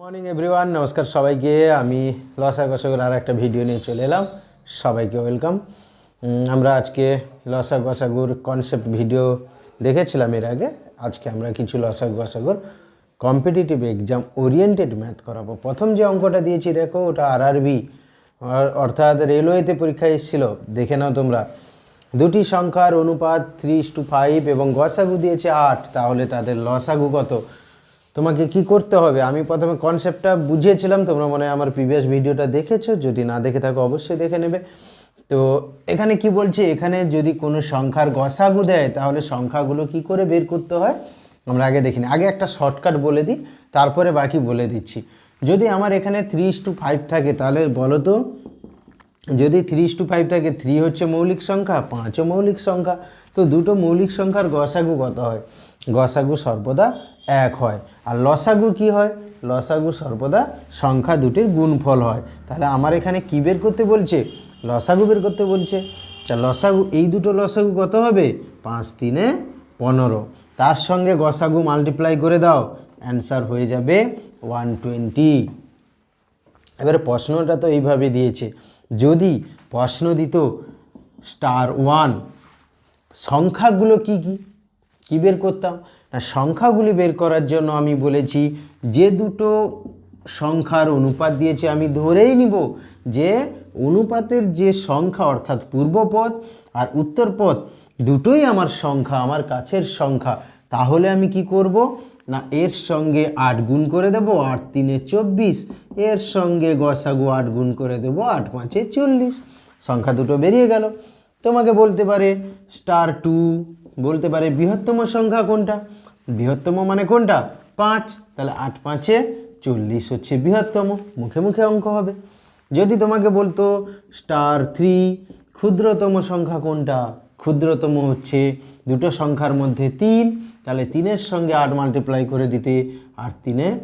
Morning everyone নমস্কার সবাইকে। আমি লসা গসাগর আর একটা ভিডিও নিয়ে চলে এলাম। সবাইকে ওয়েলকাম আমরা আজকে লসা গসাগুর কনসেপ্ট ভিডিও দেখেছিলাম এর আগে। আজকে আমরা কিছু লসা গসাগুর কম্পিটিটিভ এক্সাম ওরিয়েন্টেড ম্যাথ করাবো। প্রথম যে অঙ্কটা দিয়েছি, দেখো, ওটা আরআরবি অর্থাৎ রেলওয়েতে পরীক্ষা এসেছিল। দেখে নাও তোমরা। দুটি সংখ্যার অনুপাত থ্রি টু ফাইভ এবং গসাগু দিয়েছে আট। তাহলে তাদের লসাগু কত? তোমাকে কি করতে হবে? আমি প্রথমে কনসেপ্টটা বুঝিয়েছিলাম, তোমরা মনে আমার প্রিভিয়াস ভিডিওটা দেখেছ। যদি না দেখে থাকো, অবশ্যই দেখে নেবে। তো এখানে কি বলছে? এখানে যদি কোনো সংখ্যার গসাগু দেয়, তাহলে সংখ্যাগুলো কি করে বের করতে হয়? আমরা আগে দেখিনি আগে একটা শর্টকাট বলে দিই, তারপরে বাকি বলে দিচ্ছি। যদি আমার এখানে থ্রি টু ফাইভ থাকে, তাহলে বলো তো, যদি থ্রি টু ফাইভ থাকে থ্রি হচ্ছে মৌলিক সংখ্যা, পাঁচও মৌলিক সংখ্যা, তো দুটো মৌলিক সংখ্যার গসাগু কত হয়? গসাগু সর্বদা এক হয়। আর লসাগু কি হয়? লসাগু সর্বদা সংখ্যা দুটির গুণফল হয়। তাহলে আমার এখানে কী বের করতে বলছে? লসাগু বের করতে বলছে। তা লসাগু, এই দুটো লসাগু কত হবে? পাঁচ তিনে পনেরো। তার সঙ্গে গসাগু মাল্টিপ্লাই করে দাও। অ্যান্সার হয়ে যাবে ওয়ান টোয়েন্টি এবারে প্রশ্নটা তো এইভাবে দিয়েছে। যদি প্রশ্ন দিত স্টার ওয়ান সংখ্যাগুলো কি কি? কি বের করতাম? সংখ্যাগুলি বের করার জন্য আমি বলেছি, যে দুটো সংখ্যার অনুপাত দিয়েছে আমি ধরেই নিব যে অনুপাতের যে সংখ্যা, অর্থাৎ পূর্বপদ আর উত্তরপদ, দুটোই আমার সংখ্যা, আমার কাছের সংখ্যা, তাহলে আমি কি করব? না, এর সঙ্গে আট গুণ করে দেব, আট তিনে চব্বিশ, এর সঙ্গে গসাগু আট গুণ করে দেব, আট পাঁচে চল্লিশ। সংখ্যা দুটো বেরিয়ে গেল। তোমাকে বলতে পারে স্টার টু বলতে পারে বৃহত্তম সংখ্যা কোনটা? বৃহত্তম মানে কোনটা? পাঁচ। তাহলে আট পাঁচে চল্লিশ হচ্ছে বৃহত্তম। মুখে মুখে অঙ্ক হবে। যদি তোমাকে বলতো স্টার থ্রি ক্ষুদ্রতম সংখ্যা কোনটা? ক্ষুদ্রতম হচ্ছে দুটো সংখ্যার মধ্যে তিন। তাহলে তিনের সঙ্গে আট মাল্টিপ্লাই করে দিতে আট তিনে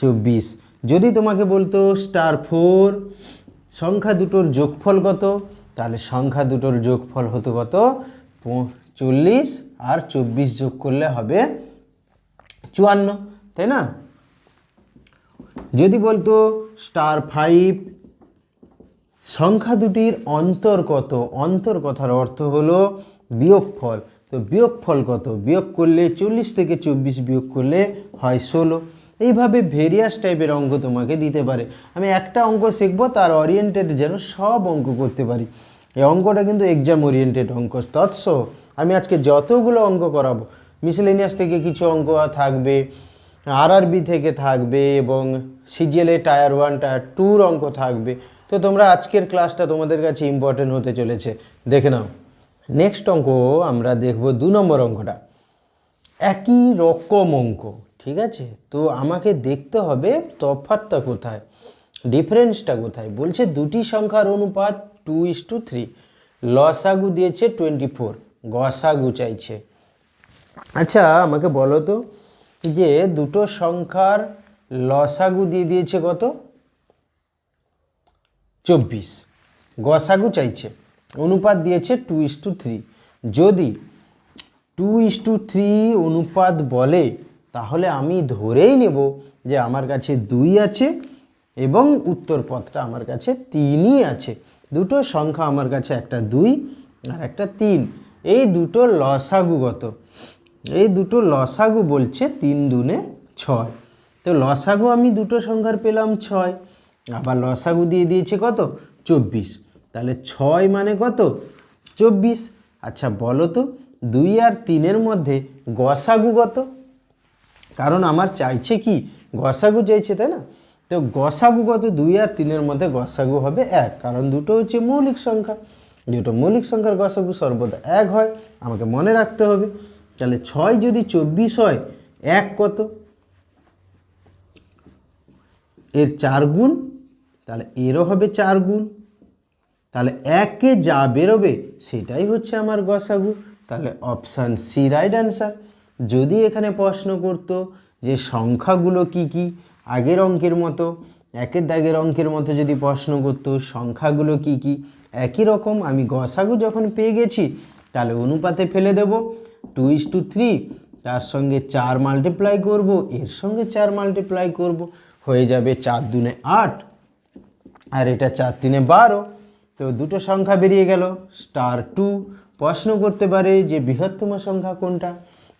চব্বিশ। যদি তোমাকে বলতো স্টার ফোর সংখ্যা দুটোর যোগফল কত? তাহলে সংখ্যা দুটোর যোগফল হতো কত? চল্লিশ। আর চব্বিশ যোগ করলে হবে চুয়ান্ন, তাই না? যদি বলতো স্টার ফাইভ সংখ্যা দুটির অন্তর কত? অন্তর কথার অর্থ হলো বিয়োগফল। তো বিয়োগফল কত? বিয়োগ করলে চল্লিশ থেকে চব্বিশ বিয়োগ করলে হয় ষোলো। এইভাবে ভেরিয়াস টাইপের অঙ্ক তোমাকে দিতে পারে। আমি একটা অঙ্ক শিখব, তার ওরিয়েন্টেড যেন সব অঙ্ক করতে পারি। এই অঙ্কটা কিন্তু এক্সাম ওরিয়েন্টেড অঙ্ক। তৎস, আমি আজকে যতগুলো অঙ্ক করাবো মিসলেনিয়াস থেকে কিছু অঙ্ক থাকবে আরআরবি থেকে থাকবে এবং সিজিএলএ টায়ার ওয়ান টায়ার টুর অঙ্ক থাকবে। তো তোমরা আজকের ক্লাসটা তোমাদের কাছে ইম্পর্টেন্ট হতে চলেছে। দেখে নাও। নেক্সট অঙ্ক আমরা দেখব দু নম্বর অঙ্কটা। একই রকম অঙ্ক, ঠিক আছে? তো আমাকে দেখতে হবে তফাৎটা কোথায় ডিফারেন্সটা কোথায়? বলছে দুটি সংখ্যার অনুপাত টু ইস টু থ্রি লসাগু দিয়েছে টোয়েন্টি ফোর গসাগু চাইছে। আচ্ছা আমাকে বলো তো যে দুটো সংখ্যার লসাগু দিয়ে দিয়েছে কত? চব্বিশ। গসাগু চাইছে। অনুপাত দিয়েছে টু ইস টু থ্রি যদি টু ইস টু থ্রি অনুপাত বলে, তাহলে আমি ধরেই নেব যে আমার কাছে দুই আছে এবং উত্তর পথটা আমার কাছে তিনই আছে। দুটো সংখ্যা আমার কাছে একটা দুই আর একটা তিন। এই দুটো লসাগুগত এই দুটো লসাগু বলছে তিন দুনে ছয়। তো লসাগু আমি দুটো সংখ্যার পেলাম ছয়। আবার লসাগু দিয়ে দিয়েছে কত? চব্বিশ। তাহলে ছয় মানে কত? চব্বিশ। আচ্ছা বলো তো, দুই আর তিনের মধ্যে গসাগু কত? কারণ আমার চাইছে কি? গসাগু চাইছে, তাই না? তো গসাগু কত? দুই আর তিনের মধ্যে গসাগু হবে এক। কারণ দুটো হচ্ছে মৌলিক সংখ্যা। দুটো মৌলিক সংখ্যার গসাগু সর্বদা এক হয়। আমাকে মনে রাখতে হবে। তাহলে ছয় যদি চব্বিশ হয়, এক কত? এর চার গুণ, তাহলে এরও হবে চার গুণ। তাহলে একে যা বেরোবে, সেটাই হচ্ছে আমার গসাগু। তাহলে অপশান সি রাইট অ্যান্সার। যদি এখানে প্রশ্ন করতো যে সংখ্যাগুলো কি কি, আগের অঙ্কের মতো, একের দাগের অঙ্কের মতো যদি প্রশ্ন করতো সংখ্যাগুলো কি কি, একই রকম আমি গসাগু যখন পেয়ে গেছি, তাহলে অনুপাতে ফেলে দেব। টু ইস টু থ্রি তার সঙ্গে চার মাল্টিপ্লাই করব, এর সঙ্গে চার মাল্টিপ্লাই করব, হয়ে যাবে চার দুনে আট, আর এটা চার তিনে বারো, তো দুটো সংখ্যা বেরিয়ে গেল স্টার টু প্রশ্ন করতে পারে যে বৃহত্তম সংখ্যা কোনটা?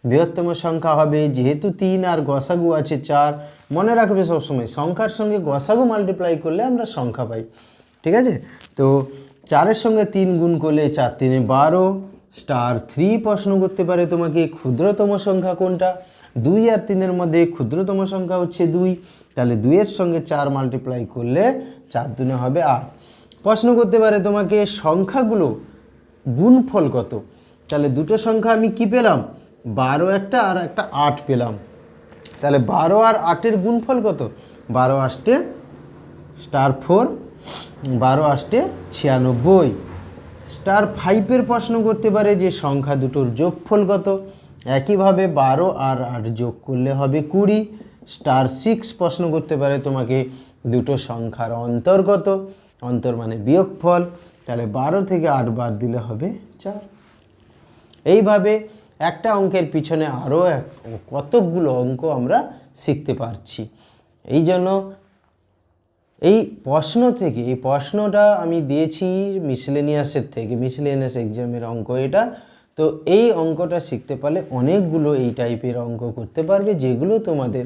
বৃহত্তম সংখ্যা হবে যেহেতু তিন আর গসাগু আছে চার, মনে রাখবে সবসময় সংখ্যার সঙ্গে গসাগু মাল্টিপ্লাই করলে আমরা সংখ্যা পাই, ঠিক আছে? তো চারের সঙ্গে তিন গুণ করলে চার তিনে বারো স্টার থ্রি প্রশ্ন করতে পারে তোমাকে, ক্ষুদ্রতম সংখ্যা কোনটা? দুই আর তিনের মধ্যে ক্ষুদ্রতম সংখ্যা হচ্ছে দুই। তাহলে দুইয়ের সঙ্গে চার মাল্টিপ্লাই করলে চার দুনে হবে আট। প্রশ্ন করতে পারে তোমাকে, সংখ্যাগুলো গুণফল কত? তাহলে দুটো সংখ্যা আমি কি পেলাম? বারো একটা আর একটা আট পেলাম। তাহলে বারো আর আটের গুণফল কত? বারো আষ্টে স্টার ফোর বারো আষ্টে ছিয়ানব্বই। স্টার ফাইভের প্রশ্ন করতে পারে যে সংখ্যা দুটোর যোগফল কত? একইভাবে বারো আর আট যোগ করলে হবে কুড়ি। স্টার সিক্স প্রশ্ন করতে পারে তোমাকে দুটো সংখ্যার অন্তর কত? অন্তর মানে বিয়োগফল। তাহলে বারো থেকে আট বাদ দিলে হবে চার। এইভাবে একটা অঙ্কের পিছনে আরও এক কতকগুলো অঙ্ক আমরা শিখতে পারছি। এই জন্য এই প্রশ্ন থেকে, এই প্রশ্নটা আমি দিয়েছি মিসলেনিয়াসের থেকে মিসলেনিয়াস এক্সামের অঙ্ক এটা। তো এই অঙ্কটা শিখতে পারলে অনেকগুলো এই টাইপের অঙ্ক করতে পারবে, যেগুলো তোমাদের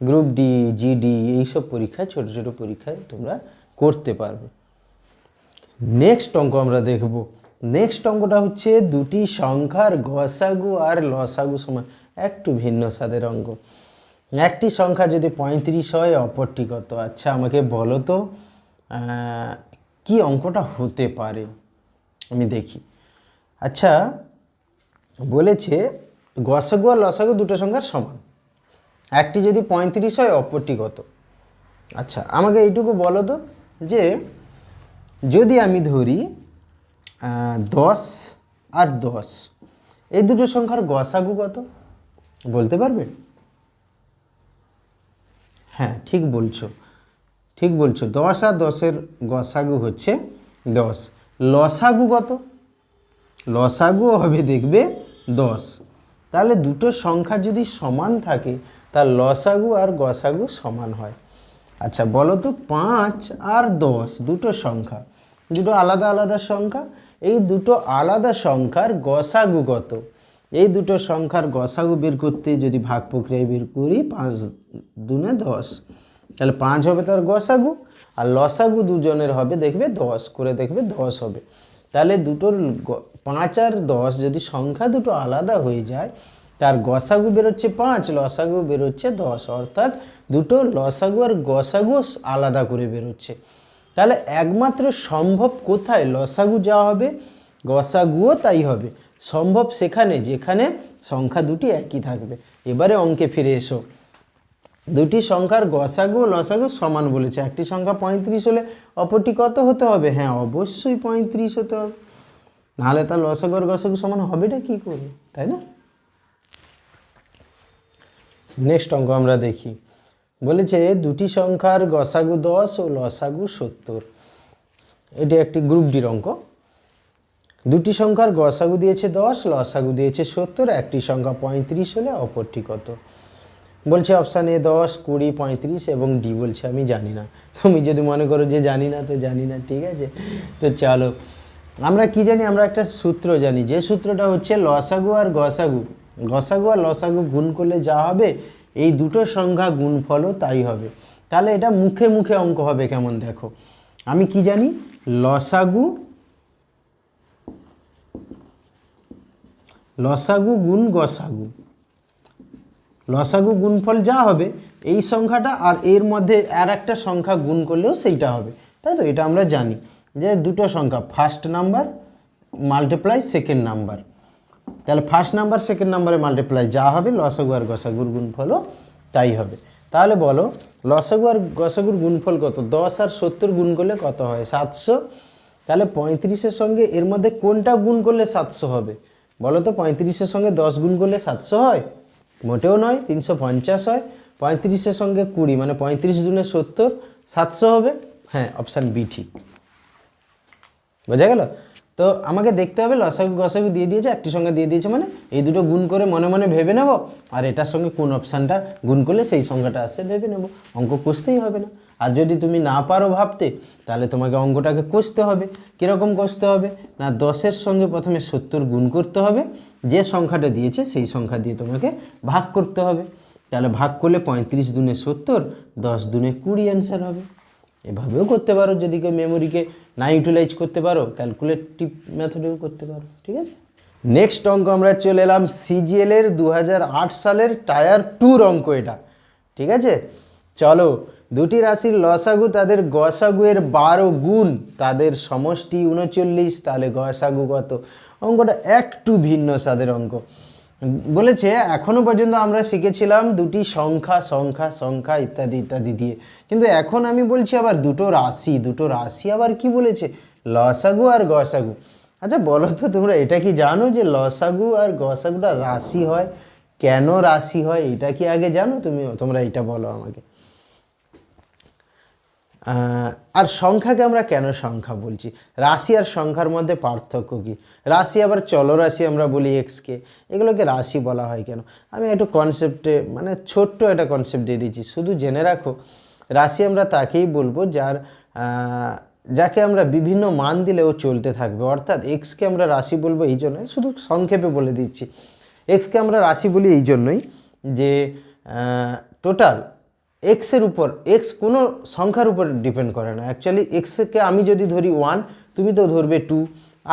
গ্রুপ ডি জিডি এইসব পরীক্ষায়, ছোট ছোট পরীক্ষায় তোমরা করতে পারবে। নেক্সট অঙ্ক আমরা দেখব। নেক্সট অঙ্কটা হচ্ছে দুটি সংখ্যার গসাগু আর লসাগু সমান, একটু ভিন্ন স্বাদের অঙ্ক। একটি সংখ্যা যদি পঁয়ত্রিশ হয় অপরটি কত আচ্ছা আমাকে বলো তো কি অঙ্কটা হতে পারে? আমি দেখি। আচ্ছা বলেছে গসাগু আর লসাগু দুটো সংখ্যার সমান। একটি যদি পঁয়ত্রিশ হয় অপরটি কত আচ্ছা আমাকে এইটুকু বলো তো, যে যদি আমি ধরি দশ আর দশ, এই দুটো সংখ্যার গসাগু কত? বলতে পারবে? হ্যাঁ ঠিক বলছো। ঠিক বলছো। দশ আর দশের গসাগু হচ্ছে দশ। লসাগু কত? লসাগুও হবে দেখবে দশ। তাহলে দুটো সংখ্যা যদি সমান থাকে তার লসাগু আর গসাগু সমান হয়। আচ্ছা বলো তো পাঁচ আর দশ, দুটো সংখ্যা। দুটো আলাদা আলাদা সংখ্যা। এই দুটো আলাদা সংখ্যার গসাগু কত? এই দুটো সংখ্যার গসাগু বের করতে যদি ভাগ প্রক্রিয়ায় বের করি, পাঁচ দুনে দশ। তাহলে পাঁচ হবে তার গসাগু আর লসাগু দুজনের হবে, দেখবে দশ, করে দেখবে দশ হবে। তাহলে দুটোর পাঁচ আর দশ যদি সংখ্যা দুটো আলাদা হয়ে যায়, তার গসাগু বেরোচ্ছে পাঁচ, লসাগু বেরোচ্ছে দশ। অর্থাৎ দুটো লসাগু আর গসাগু আলাদা করে বেরোচ্ছে। তাহলে একমাত্র সম্ভব কোথায়? লসাগু যা হবে, গসাগুও তাই হবে। সম্ভব সেখানে, যেখানে সংখ্যা দুটি একই থাকবে। এবারে অঙ্কে ফিরে এসো। দুটি সংখ্যার গসাগু লসাগু সমান বলেছে। একটি সংখ্যা পঁয়ত্রিশ হলে অপরটি কত হতে হবে? হ্যাঁ অবশ্যই পঁয়ত্রিশ হতে হবে। নাহলে তার লসাগু আর গসাগু সমান হবেটা কী করে? তাই না? নেক্সট অঙ্ক আমরা দেখি। বলেছে, দুটি সংখ্যার গসাগু দশ ও লসাগু সত্তর। এটি একটি গ্রুপ ডির অঙ্ক। দুটি সংখ্যার গসাগু দিয়েছে দশ, লসাগু দিয়েছে সত্তর, একটি সংখ্যা পঁয়ত্রিশ হলে অপরটি কত? বলছে অপশান এ দশ, কুড়ি, পঁয়ত্রিশ এবং ডি বলছে, আমি জানি না। তুমি যদি মনে করো যে জানি না, তো জানি না, ঠিক আছে? তো চলো। আমরা কি জানি? আমরা একটা সূত্র জানি। যে সূত্রটা হচ্ছে লসাগু আর গসাগু। গসাগু আর লসাগু গুণ করলে যা হবে, এই দুটো সংখ্যা গুণফলও তাই হবে। তাহলে এটা মুখে মুখে অঙ্ক হবে কেমন দেখো? আমি কি জানি? লসাগু লসাগু গুণ গসাগু। লসাগু গুণফল যা হবে, এই সংখ্যাটা আর এর মধ্যে আর একটা সংখ্যা গুণ করলেও সেইটা হবে। তাই তো? এটা আমরা জানি যে দুটো সংখ্যা first number multiply second number তাহলে ফার্স্ট নাম্বার সেকেন্ড নাম্বারে মাল্টিপ্লাই যা হবে, লসাগু আর গসাগুর গুণফলও তাই হবে। তাহলে বলো, লসাগু আর গসাগুর গুণফল কত? দশ আর সত্তর গুণ করলে কত হয়? সাতশো। তাহলে পঁয়ত্রিশের সঙ্গে এর মধ্যে কোনটা গুণ করলে সাতশো হবে? বলো তো, পঁয়ত্রিশের সঙ্গে দশ গুণ করলে সাতশো হয়? মোটেও নয়, তিনশো পঞ্চাশ হয়। পঁয়ত্রিশের সঙ্গে কুড়ি মানে পঁয়ত্রিশ দুনে সত্তর, সাতশো হবে। হ্যাঁ অপশান বি ঠিক। বোঝা গেল? তো আমাকে দেখতে হবে, লসাগু গসাগু দিয়ে দিয়েছে, একটি সঙ্গে দিয়ে দিয়েছে মানে এই দুটো গুণ করে মনে মনে ভেবে নেব, আর এটার সঙ্গে কোন অপশানটা গুণ করলে সেই সংখ্যাটা আসছে ভেবে নেব। অঙ্ক কষতেই হবে না। আর যদি তুমি না পারো ভাবতে, তাহলে তোমাকে অঙ্কটাকে কষতে হবে। কীরকম কষতে হবে? না, দশের সঙ্গে প্রথমে সত্তর গুণ করতে হবে। যে সংখ্যাটা দিয়েছে, সেই সংখ্যা দিয়ে তোমাকে ভাগ করতে হবে। তাহলে ভাগ করলে পঁয়ত্রিশ দুনে সত্তর, দশ দুনে কুড়ি অ্যান্সার হবে। এভাবেও করতে পারো। যদি কেউ মেমোরিকে না ইউটিলাইজ করতে পারো ক্যালকুলেটিভ মেথডেও করতে পারো, ঠিক আছে? নেক্সট অঙ্ক আমরা চলে এলাম সিজিএল এর দু সালের টায়ার টুর অঙ্ক এটা, ঠিক আছে? চলো দুটি রাশির লসাগু তাদের গসাগু এর বারো গুণ, তাদের সমষ্টি উনচল্লিশ, তাহলে গসাগু কত? অঙ্কটা একটু ভিন্ন স্বাদের অঙ্ক। বলেছে, এখনও পর্যন্ত আমরা শিখেছিলাম দুটি সংখ্যা সংখ্যা সংখ্যা ইত্যাদি ইত্যাদি দিয়ে। কিন্তু এখন আমি বলছি আবার দুটো রাশি দুটো রাশি আবার কি বলেছে? লসাগু আর গসাগু। আচ্ছা বলো তো তোমরা, এটা কি জানো যে লসাগু আর গসাগুটা রাশি হয়? কেন রাশি হয়? এটা কি আগে জানো? তুমি, তোমরা এটা বলো আমাকে। আর সংখ্যাকে আমরা কেন সংখ্যা বলছি? রাশি আর সংখ্যার মধ্যে পার্থক্য কি? রাশি আবার চলরাশি আমরা বলি এক্সকে এগুলোকে রাশি বলা হয় কেন? আমি একটু কনসেপ্টে মানে ছোট্ট একটা কনসেপ্ট দিয়ে দিচ্ছি। শুধু জেনে রাখো, রাশি আমরা তাকেই বলব যার যাকে আমরা বিভিন্ন মান দিলে ও চলতে থাকবে। অর্থাৎ এক্সকে আমরা রাশি বলব এই জন্যই, শুধু সংক্ষেপে বলে দিচ্ছি। এক্সকে আমরা রাশি বলি এই জন্যই যে টোটাল এক্সের উপর এক্স কোনো সংখ্যার উপর ডিপেন্ড করে না। অ্যাকচুয়ালি এক্সকে আমি যদি ধরি ওয়ান তুমি তো ধরবে টু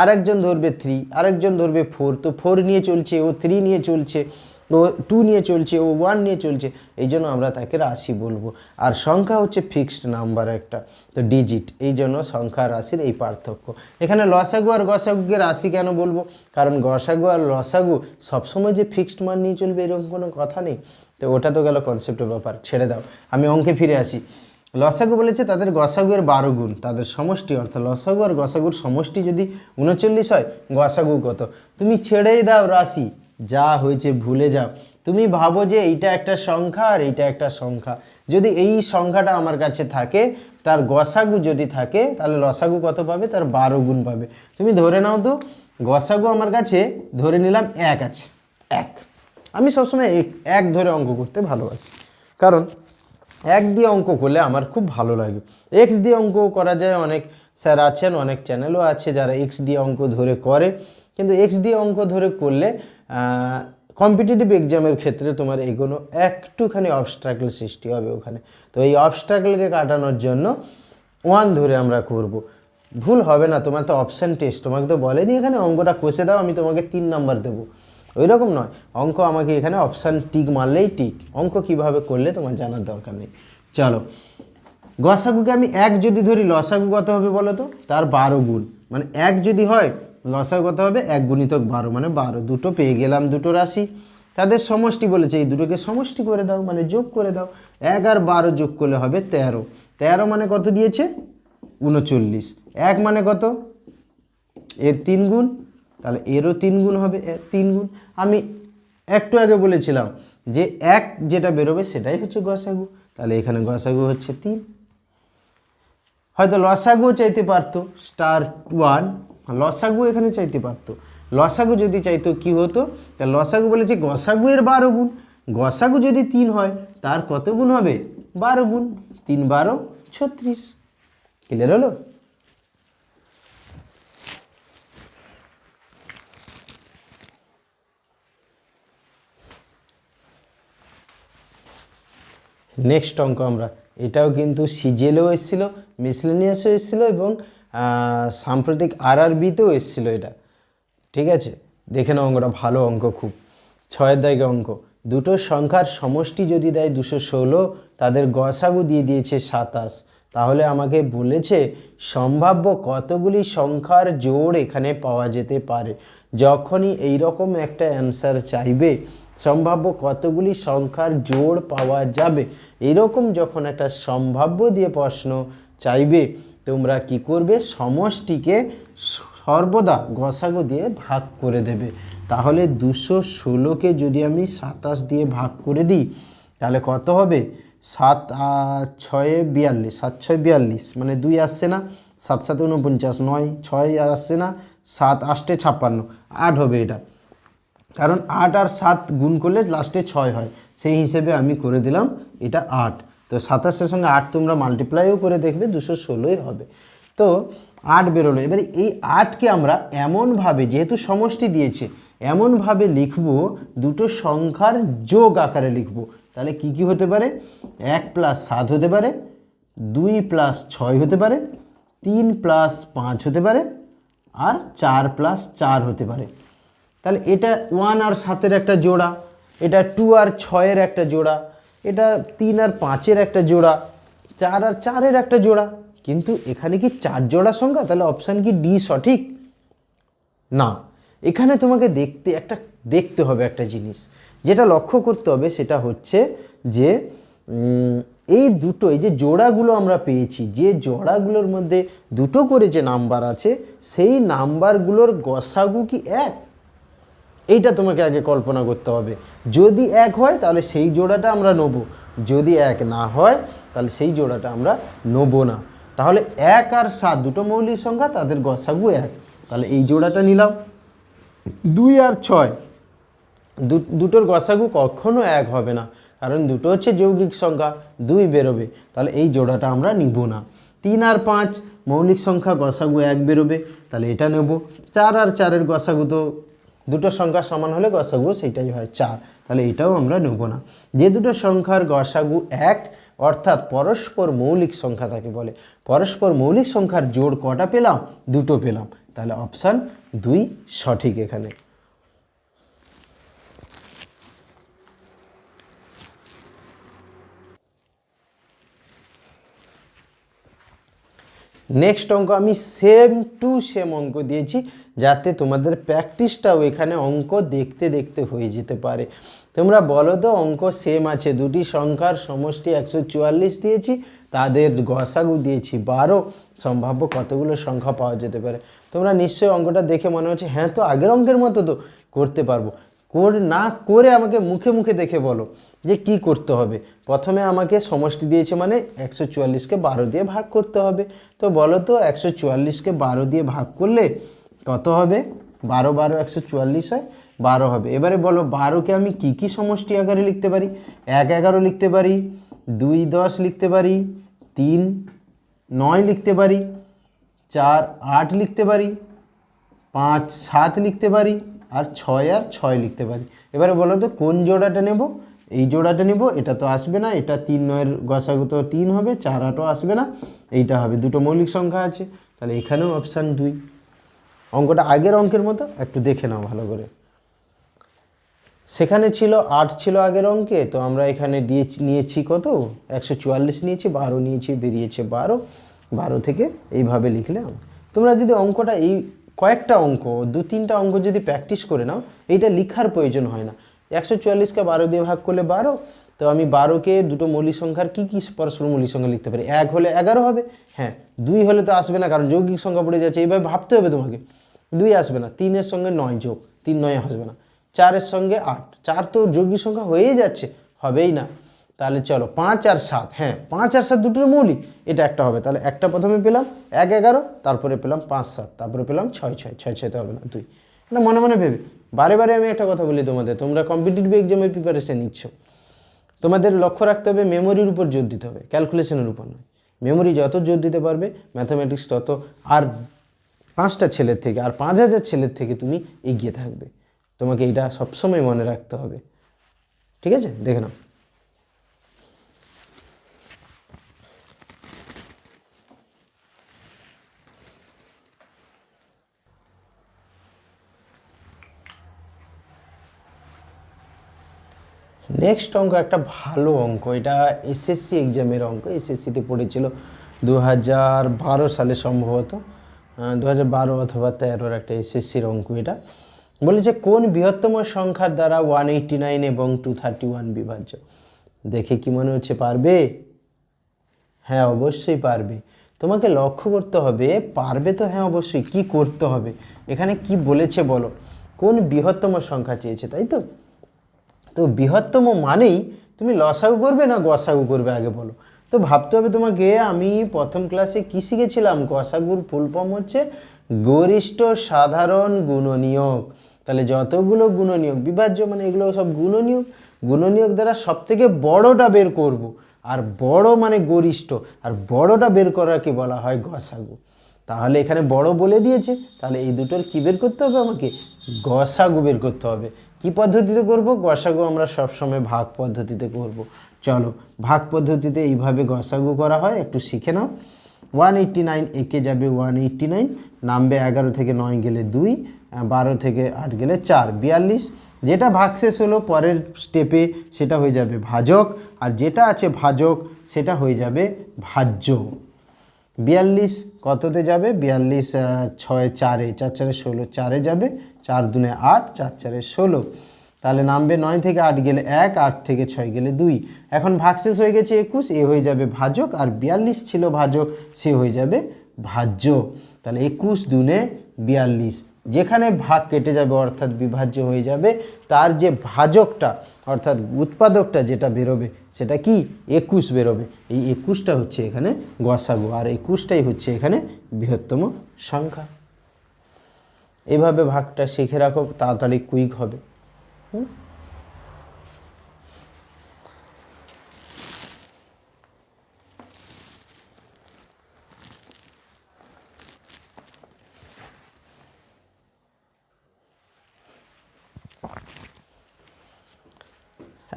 আরেকজন ধরবে থ্রি আরেকজন ধরবে ফোর তো ফোর নিয়ে চলছে, ও থ্রি নিয়ে চলছে, ও টু নিয়ে চলছে, ও ওয়ান নিয়ে চলছে, এই জন্য আমরা তাকে রাশি বলব। আর সংখ্যা হচ্ছে ফিক্সড নাম্বার একটা, তো ডিজিট এই জন্য সংখ্যা রাশির এই পার্থক্য। এখানে লসাগু আর গসাগুকে রাশি কেন বলব? কারণ গসাগু আর লসাগু সবসময় যে ফিক্সড মান নিয়ে চলবে, এরকম কোনো কথা নেই। তো ওটা তো গেল কনসেপ্টের ব্যাপার, ছেড়ে দাও। আমি অঙ্কে ফিরে আসি। লসাগু বলেছে তাদের গসাগুয়ের বারো গুণ, তাদের সমষ্টি, অর্থাৎ লসাগু আর গসাগুর সমষ্টি যদি উনচল্লিশ হয়, গসাগু কত? তুমি ছেড়েই দাও রাশি, যা হয়েছে ভুলে যাও। তুমি ভাবো যে এইটা একটা সংখ্যা আর এইটা একটা সংখ্যা। যদি এই সংখ্যাটা আমার কাছে থাকে, তার গসাগু যদি থাকে, তাহলে লসাগু কত পাবে? তার বারো গুণ পাবে। তুমি ধরে নাও তো, গসাগু আমার কাছে, ধরে নিলাম এক আছে, এক। আমি সবসময় এক এক ধরে অঙ্ক করতে ভালোবাসি। কারণ এক দিয়ে অঙ্ক করলে আমার খুব ভালো লাগে। এক্স দিয়ে অঙ্ক করা যায়, অনেক স্যার আছেন, অনেক চ্যানেলও আছে যারা এক্স দিয়ে অঙ্ক ধরে করে। কিন্তু এক্স দিয়ে অঙ্ক ধরে করলে কম্পিটিটিভ এক্সামের ক্ষেত্রে তোমার এগোনো একটুখানি অবস্ট্রাকল সৃষ্টি হবে ওখানে। তো এই অবস্ট্রাকলকে কাটানোর জন্য ওয়ান ধরে আমরা করব। ভুল হবে না, তোমার তো অপশান টেস্ট তোমাকে তো বলেনি এখানে অঙ্কটা কষে দাও, আমি তোমাকে তিন নাম্বার দেবো। ওই রকম নয়। অঙ্ক আমাকে এখানে অপশান টিক মারলেই টিক অঙ্ক কীভাবে করলে তোমার জানার দরকার নেই। চলো। গসাগুকে আমি এক যদি ধরি, লসাগু কত হবে বলো তো? তার বারো গুণ। মানে এক যদি হয়, লসাগু কত হবে? এক গুণিতক বারো মানে বারো। দুটো পেয়ে গেলাম দুটো রাশি। তাদের সমষ্টি বলেছে, এই দুটোকে সমষ্টি করে দাও মানে যোগ করে দাও। এক আর বারো যোগ করলে হবে তেরো। তেরো মানে কত দিয়েছে? উনচল্লিশ। এক মানে কত? এর তিন গুণ। তাহলে এরও তিন গুণ হবে তিন গুণ। আমি একটু আগে বলেছিলাম যে এক যেটা বেরোবে সেটাই হচ্ছে গসাগু তাহলে এখানে গসাগু হচ্ছে তিন। হয়তো লসাগু চাইতে পারতো, স্টার ওয়ান। লসাগু এখানে চাইতে পারতো। লসাগু যদি চাইতো কি হতো? তা লসাগু বলেছে গসাগু এর বারো গুণ। গসাগু যদি তিন হয়, তার কত গুণ হবে? বারো গুণ। তিন বারো, ছত্রিশ। ক্লিয়ার হলো? নেক্সট অঙ্ক আমরা। এটাও কিন্তু সিজেলেও এসেছিল মিসলেনিয়াসও এসেছিল এবং সাম্প্রতিক আর আর বিতেও এসেছিল এটা। ঠিক আছে? দেখে নাও অঙ্কটা, ভালো অঙ্ক খুব। ছয়ের দায়কে অঙ্ক। দুটো সংখ্যার সমষ্টি যদি দেয় দুশো ষোলো, তাদের গসাগু দিয়ে দিয়েছে সাতাশ। তাহলে আমাকে বলেছে, সম্ভাব্য কতগুলি সংখ্যার জোর এখানে পাওয়া যেতে পারে? যখনই এই রকম একটা অ্যান্সার চাইবে সম্ভাব্য কতগুলি সংখ্যার জোড় পাওয়া যাবে? এরকম যখন একটা সম্ভাব্য দিয়ে প্রশ্ন চাইবে, তোমরা কি করবে? সমষ্টিকে সর্বদা গসাগো দিয়ে ভাগ করে দেবে। তাহলে দুশো ষোলোকে যদি আমি সাতাশ দিয়ে ভাগ করে দিই, তাহলে কত হবে? সাত ছয়ে, বিয়াল্লিশ। সাত, ছয়, বিয়াল্লিশ। মানে দুই আসছে না। সাত সাত উনপঞ্চাশ নয়, ছয় আসছে না। সাত, আষ্টে, ছাপ্পান্ন। আট হবে এটা। কারণ আট আর সাত গুণ করলে লাস্টে ছয় হয়। সেই হিসেবে আমি করে দিলাম, এটা আট। তো সাতাশের সঙ্গে আট তোমরা মাল্টিপ্লাইও করে দেখবে, দুশো ষোলোই হবে। তো আট বেরোলো। এবারে এই আটকে আমরা এমনভাবে, যেহেতু সমষ্টি দিয়েছে, এমনভাবে লিখব, দুটো সংখ্যার যোগ আকারে লিখব। তাহলে কি কি হতে পারে? এক প্লাস সাত হতে পারে, দুই প্লাস ছয় হতে পারে, তিন প্লাস পাঁচ হতে পারে, আর চার প্লাস চার হতে পারে। তাহলে এটা ওয়ান আর সাতের একটা জোড়া, এটা টু আর ছয়ের একটা জোড়া, এটা তিন আর পাঁচের একটা জোড়া, চার আর চারের একটা জোড়া। কিন্তু এখানে কি চার জোড়া সংখ্যা? তাহলে অপশান কি ডি সঠিক? না। এখানে তোমাকে দেখতে, একটা দেখতে হবে একটা জিনিস। যেটা লক্ষ্য করতে হবে সেটা হচ্ছে যে এই দুটো, এই যে জোড়াগুলো আমরা পেয়েছি, যে জোড়াগুলোর মধ্যে দুটো করে যে নাম্বার আছে, সেই নাম্বারগুলোর গসাগু কি এক? এইটা তোমাকে আগে কল্পনা করতে হবে। যদি এক হয়, তাহলে সেই জোড়াটা আমরা নেব। যদি এক না হয়, তাহলে সেই জোড়াটা আমরা নেব না। তাহলে এক আর সাত, দুটো মৌলিক সংখ্যা, তাদের গসাগু এক। তাহলে এই জোড়াটা নিলাম। দুই আর ছয় দুটোর গসাগু কখনো এক হবে না। কারণ দুটো হচ্ছে যৌগিক সংখ্যা, দুই বেরোবে। তাহলে এই জোড়াটা আমরা নিব না। তিন আর পাঁচ, মৌলিক সংখ্যা গসাগু এক বেরোবে। তাহলে এটা নেব। চার আর চারের গসাগু তো দুটো সংখ্যা সমান হলে গসাগু সেটাই হয় চার। তাহলে এটাও আমরা নেব না। যে দুটো সংখ্যার গসাগু এক, অর্থাৎ পরস্পর মৌলিক সংখ্যা তাকে বলে। পরস্পর মৌলিক সংখ্যার জোড় কটা পেলাম? দুটো পেলাম। তাহলে অপশান দুই সঠিক এখানে। নেক্সট অঙ্ক আমি সেম টু সেম অঙ্ক দিয়েছি, যাতে তোমাদের প্র্যাকটিসটাও এখানে অঙ্ক দেখতে দেখতে হয়ে যেতে পারে। তোমরা বলো তো, অঙ্ক সেম আছে, দুটি সংখ্যার সমষ্টি একশো চুয়াল্লিশ দিয়েছি, তাদের গসাগু দিয়েছি বারো, সম্ভাব্য কতগুলো সংখ্যা পাওয়া যেতে পারে। তোমরা নিশ্চয়ই অঙ্কটা দেখে মনে হচ্ছে হ্যাঁ তো আগের অঙ্কের মতো তো করতে পারব। না করে আমাকে মুখে মুখে দেখে বলো যে কি করতে হবে। প্রথমে আমাকে সমষ্টি দিয়েছে মানে একশো চুয়াল্লিশকে বারো দিয়ে ভাগ করতে হবে। তো বলো তো, একশো চুয়াল্লিশকে বারো দিয়ে ভাগ করলে কত হবে? বারো বারো, একশো চুয়াল্লিশ হয়, বারো হবে। এবারে বলো, বারোকে আমি কি কি সমষ্টি আকারে লিখতে পারি? এক, এগারো লিখতে পারি, দুই, দশ লিখতে পারি, তিন, নয় লিখতে পারি, চার, আট লিখতে পারি, পাঁচ, সাত লিখতে পারি আর ছয় আর ছয় লিখতে পারি। এবারে বলো তো, কোন জোড়াটা নেব? এই জোড়াটা নেব, এটা তো আসবে না, এটা তিন নয়ের গসাগু তো তিন হবে, চার আটও আসবে না, এইটা হবে, দুটো মৌলিক সংখ্যা আছে। তাহলে এখানেও অপশান দুই। অঙ্কটা আগের অঙ্কের মতো, একটু দেখে নাও ভালো করে। সেখানে ছিল আট ছিল আগের অঙ্কে, তো আমরা এখানে দিয়ে নিয়েছি কত? একশো চুয়াল্লিশ নিয়েছি, বারো নিয়েছি, বেরিয়েছে বারো। বারো থেকে এইভাবে লিখলে তোমরা যদি অঙ্কটা এই কয়েকটা অঙ্ক, দু তিনটা অঙ্ক যদি প্র্যাকটিস করে নাও, এইটা লিখার প্রয়োজন হয় না। একশো চুয়াল্লিশকে বারো দিয়ে ভাগ করলে বারো, তো আমি বারোকে দুটো মৌলিক সংখ্যার কী কী পরস্পর মৌলিক সংখ্যা লিখতে পারি? এক হলে এগারো হবে। হ্যাঁ দুই হলে তো আসবে না, কারণ যৌগিক সংখ্যা পড়ে যাচ্ছে, এইভাবে ভাবতে হবে তোমাকে। দুই আসবে না, তিনের সঙ্গে নয় যোগ, তিন নয় আসবে না, চারের সঙ্গে আট। চার তো যৌগিক সংখ্যা হয়েই যাচ্ছে, হবেই না। তাহলে চলো পাঁচ আর সাত হ্যাঁ পাঁচ আর সাত দুটোর মৌলিক, এটা একটা হবে, তাহলে একটা প্রথমে পেলাম এক এগারো, তারপরে পেলাম পাঁচ সাত, তারপরে পেলাম ছয় ছয় ছয় ছয়তে হবে না, দুই। এটা মনে মনে ভেবে, বারে বারে আমি একটা কথা বলি তোমাদের, তোমরা কম্পিটিটিভ এক্সামের প্রিপারেশান নিচ্ছ। তোমাদের লক্ষ্য রাখতে হবে মেমোরির উপর জোর দিতে হবে ক্যালকুলেশনের উপর নয়। মেমোরি যত জোর দিতে পারবে ম্যাথামেটিক্স তত, আর পাঁচটা ছেলের থেকে, আর পাঁচ হাজার ছেলের থেকে তুমি এগিয়ে থাকবে। তোমাকে এটা সবসময় মনে রাখতে হবে। ঠিক আছে? দেখে নাও। নেক্সট অঙ্ক, একটা ভালো অঙ্ক। এটা এসএসসি এক্সামের অঙ্ক। এসএসসিতে পড়েছিল দু হাজার বারো সালে সম্ভবত। দু হাজার বারো অথবা তেরোর একটা এসএসসির অঙ্ক এটা। বলেছে কোন বৃহত্তম সংখ্যার দ্বারা ওয়ান এইটটি নাইন এবং টু থার্টি ওয়ান বিভাজ্য? দেখে কি মনে হচ্ছে, পারবে? হ্যাঁ অবশ্যই পারবে। তোমাকে লক্ষ্য করতে হবে, পারবে তো হ্যাঁ অবশ্যই। কি করতে হবে? এখানে কি বলেছে বলো? কোন বৃহত্তম সংখ্যা চেয়েছে, তাই তো? তো বৃহত্তম মানেই তুমি লসাগু করবে না গসাগু করবে আগে বলো। তো ভাবতে হবে তোমাকে, আমি প্রথম ক্লাসে কি শিখেছিলাম? গসাগুর ফুল ফর্ম হচ্ছে গরিষ্ঠ সাধারণ গুণনীয়ক। তাহলে যতগুলো গুণনীয়ক, বিভাজ্য মানে এগুলো সব গুণনীয়ক গুণনীয়ক দ্বারা সব থেকে বড়টা বের করব। আর বড় মানে গরিষ্ঠ, আর বড়টা বের করাকে বলা হয় গসাগু তাহলে এখানে বড় বলে দিয়েছে। তাহলে এই দুটোর কী বের করতে হবে আমাকে? গসাগু বের করতে হবে। কি পদ্ধতিতে করব? গসাগু আমরা সবসময় ভাগ পদ্ধতিতে করব। চলো, ভাগ পদ্ধতিতে এইভাবে গসাগু করা হয়, একটু শিখে নাও। ওয়ান এইট্টি নাইন একে যাবে ওয়ান এইট্টি নাইন নামবে এগারো থেকে নয় গেলে দুই, বারো থেকে আট গেলে চার, বিয়াল্লিশ। যেটা ভাগশেষ হলো, পরের স্টেপে সেটা হয়ে যাবে ভাজক, আর যেটা আছে ভাজক, সেটা হয়ে যাবে ভাজ্য। বিয়াল্লিশ কততে যাবে? বিয়াল্লিশ ছয়, চারে, চার, চারে ষোলো, চারে যাবে। চার দুনে আট, চার, চারে ষোলো। তাহলে নামবে নয় থেকে আট গেলে এক, আট থেকে ছয় গেলে দুই। এখন ভাগশেষ হয়ে গেছে একুশ, এ হয়ে যাবে ভাজক। আর বিয়াল্লিশ ছিল ভাজক, সে হয়ে যাবে ভাজ্য। তাহলে একুশ দুনে বিয়াল্লিশ। যেখানে ভাগ কেটে যাবে, অর্থাৎ বিভাজ্য হয়ে যাবে, তার যে ভাজকটা, অর্থাৎ উৎপাদকটা যেটা বেরোবে, সেটা কি? একুশ বেরোবে। এই একুশটা হচ্ছে এখানে গসাগু, আর একুশটাই হচ্ছে এখানে বৃহত্তম সংখ্যা। এভাবে ভাগটা শিখে রাখো, তাড়াতাড়ি কুইক হবে। হুম?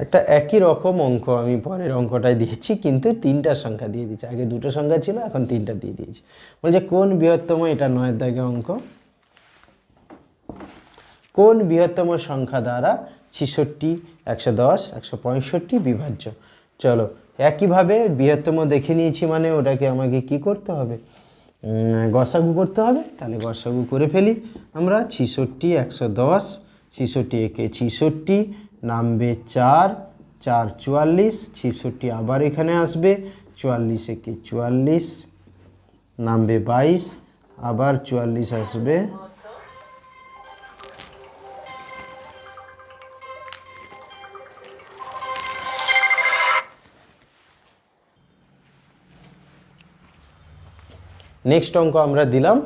একটা একই রকম অঙ্ক আমি পরের অঙ্কটায় দিয়েছি, কিন্তু তিনটা সংখ্যা দিয়ে দিয়েছি। আগে দুটো সংখ্যা ছিল, এখন তিনটা দিয়ে দিয়েছি। বলছে, কোন বৃহত্তম, এটা নয়ের দাগে অঙ্ক। কোন বৃহত্তম সংখ্যা দ্বারা ছিষট্টি, একশো দশ, একশো পঁয়ষট্টি বিভাজ্য? চলো, একইভাবে বৃহত্তম দেখে নিয়েছি মানে ওটাকে আমাকে কি করতে হবে? গসাগু করতে হবে, তাহলে গসাগু করে ফেলি। আমরা ছিষট্টি, একশো দশ, ছিষট্টি একে ছিষট্টি নামবে চার চার চুয়াল্লিশ, ছিষট্টি আবার এখানে আসবে, চুয়াল্লিশ একে চুয়াল্লিশ, নামবে বাইশ, আবার চুয়াল্লিশ আসবে। নেক্সট অঙ্ক আমরা দিলাম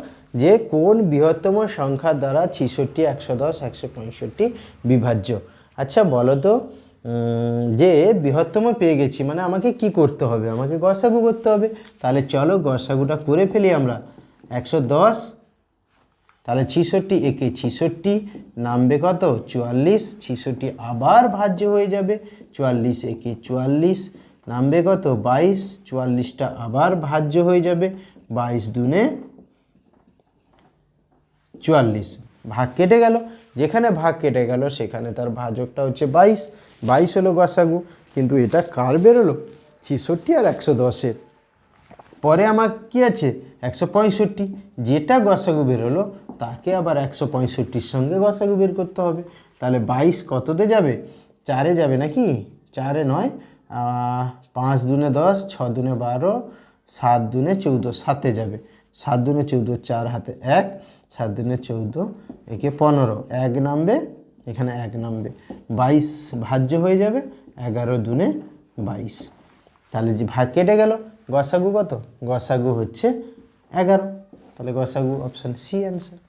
যে কোন বৃহত্তম সংখ্যা দ্বারা ছিষট্টি, একশো দশ, একশো পঁয়ষট্টি বিভাজ্য। আচ্ছা বলো তো যে বৃহত্তম পেয়ে গেছি মানে আমাকে কি করতে হবে? আমাকে গসাগু করতে হবে। তাহলে চলো গসাগুটা করে ফেলি আমরা। একশো দশ, তাহলে ছিষট্টি, একে ছিষট্টি, নামবে কত? চুয়াল্লিশ, ছিষট্টি আবার ভাজ্য হয়ে যাবে। চুয়াল্লিশ, একে চুয়াল্লিশ, নামবে কত? বাইশ, চুয়াল্লিশটা আবার ভাজ্য হয়ে যাবে। বাইশ দুনে চুয়াল্লিশ। ভাগ কেটে গেল। যেখানে ভাগ কেটে গেল, সেখানে তার ভাজকটা হচ্ছে বাইশ। বাইশ হলো গসাগু, কিন্তু এটা কার বেরোলো? ছিষট্টি আর একশো দশের। পরে আমার কি আছে? একশো পঁয়ষট্টি। যেটা গসাগু বেরোলো, তাকে আবার একশো পঁয়ষট্টির সঙ্গে গসাগু বের করতে হবে। তাহলে বাইশ কততে যাবে? চারে যাবে নাকি? চারে নয়। পাঁচ দুনে দশ, ছ দুনে বারো, সাত দুনে চৌদ্দ, সাতে যাবে। সাত দুনে চৌদ্দ, চার হাতে এক। সাত দিনে চৌদ্দ, একে পনেরো। এক নামবে, এখানে এক নামবে। বাইশ ভাজ্য হয়ে যাবে, এগারো দুনে বাইশ। তাহলে যে ভাগ কেটে গেল, গসাগু কত? গসাগু হচ্ছে এগারো। তাহলে গসাগু অপশান সি অ্যান্সার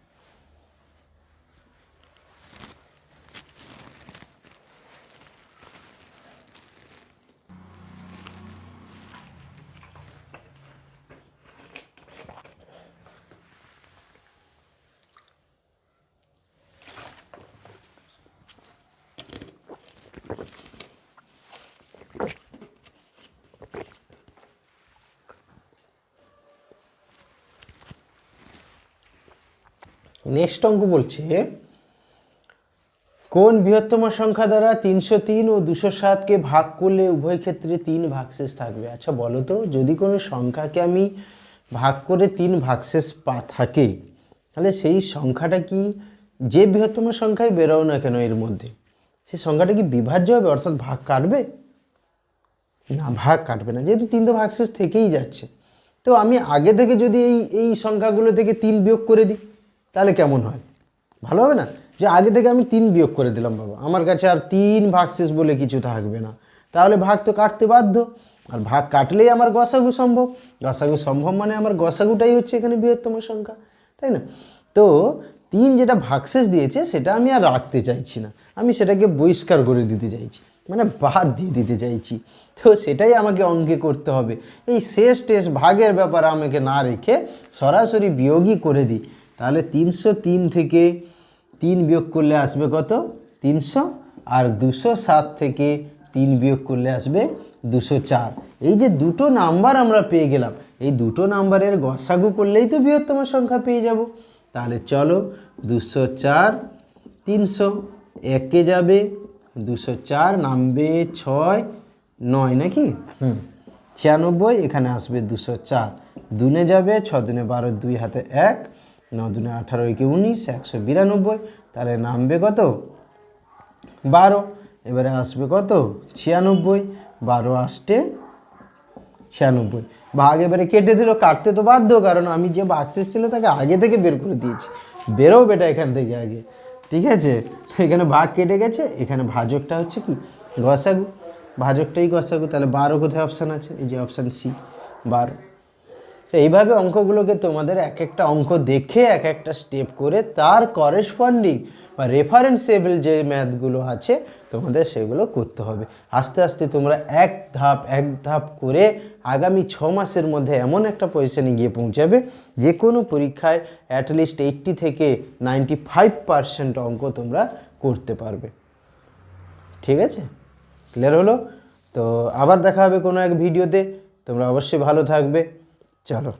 নেক্সট অঙ্ক বলছে, কোন বৃহত্তম সংখ্যা দ্বারা তিনশো তিন ও দুশো সাতকে ভাগ করলে উভয় ক্ষেত্রে তিন ভাগশেষ থাকবে? আচ্ছা বলো তো, যদি কোনো সংখ্যাকে আমি ভাগ করে তিন ভাগশেষ পা থাকে, তাহলে সেই সংখ্যাটা কি যে বৃহত্তম সংখ্যায় বেরোও না কেন এর মধ্যে? সেই সংখ্যাটা কি বিভাজ্য হবে, অর্থাৎ ভাগ কাটবে? না, ভাগ কাটবে না, যেহেতু তিন তো ভাগশেষ থেকেই যাচ্ছে। তো আমি আগে থেকে যদি এই এই সংখ্যাগুলো থেকে তিন বিয়োগ করে দিই তাহলে কেমন হয়? ভালো হবে না? যে আগে থেকে আমি তিন বিয়োগ করে দিলাম বাবা। আমার কাছে আর তিন ভাগশেষ বলে কিছু থাকবে না। তাহলে ভাগ তো কাটতে বাধ্য। আর ভাগ কাটলেই আমার গসাগু সম্ভব। গসাগু সম্ভব মানে আমার গসাগুটাই হচ্ছে এখানে বৃহত্তম সংখ্যা, তাই না? তো তিন যেটা ভাগশেষ দিয়েছে, সেটা আমি আর রাখতে চাইছি না। আমি সেটাকে বহিষ্কার করে দিতে চাইছি। মানে বাদ দিয়ে দিতে চাইছি। তো সেটাই আমাকে অঙ্কে করতে হবে। এই শেষ টেস্ট ভাগের ব্যাপার আমাকে না রেখে সরাসরি বিয়োগই করে দিই। তাহলে তিনশো তিন থেকে তিন বিয়োগ করলে আসবে কত? তিনশো। আর দুশো সাত থেকে তিন বিয়োগ করলে আসবে দুশো চার। এই যে দুটো নাম্বার আমরা পেয়ে গেলাম, এই দুটো নাম্বারের গসাগু করলেই তো বৃহত্তম সংখ্যা পেয়ে যাব। তাহলে চলো দুশো চার, তিনশো, একে যাবে দুশো চার, নামবে ছয়, নয় নাকি? হুম, ছিয়ানব্বই, এখানে আসবে দুশো চার। দুনে যাবে ছ দুনে বারো, দুই হাতে এক। ন দুনে আঠারো একে উনিশ, একশো বিরানব্বই, তাহলে নামবে কত? বারো। এবারে আসবে কত? ছিয়ানব্বই। বারো আসতে ছিয়ানব্বই। ভাগ এবারে কেটে দিল, কাটতে তো বাধ্য, কারণ আমি যে বাক্সেস ছিল তাকে আগে থেকে বের করে দিয়েছি। বেরো বেটা এখান থেকে আগে। ঠিক আছে? তো এখানে ভাগ কেটে গেছে, এখানে ভাজকটা হচ্ছে কি? গসাগু। ভাজকটাই গসাগু, তাহলে বারো কোথায় অপশান আছে? এই যে অপশান সি বারো। তো এইভাবে অঙ্কগুলোকে তোমাদের এক একটা অঙ্ক দেখে এক একটা স্টেপ করে তার করেসপন্ডিং বা রেফারেন্সেবল যে ম্যাথগুলো আছে, তোমাদের সেগুলো করতে হবে। আস্তে আস্তে তোমরা এক ধাপ এক ধাপ করে আগামী ছ মাসের মধ্যে এমন একটা পজিশনে গিয়ে পৌঁছাবে যে কোনো পরীক্ষায় অ্যাটলিস্ট এইট্টি থেকে নাইনটি ফাইভ পার্সেন্ট অঙ্ক তোমরা করতে পারবে। ঠিক আছে? ক্লিয়ার হলো? তো আবার দেখা হবে কোনো এক ভিডিওতে তোমরা অবশ্যই ভালো থাকবে। চলো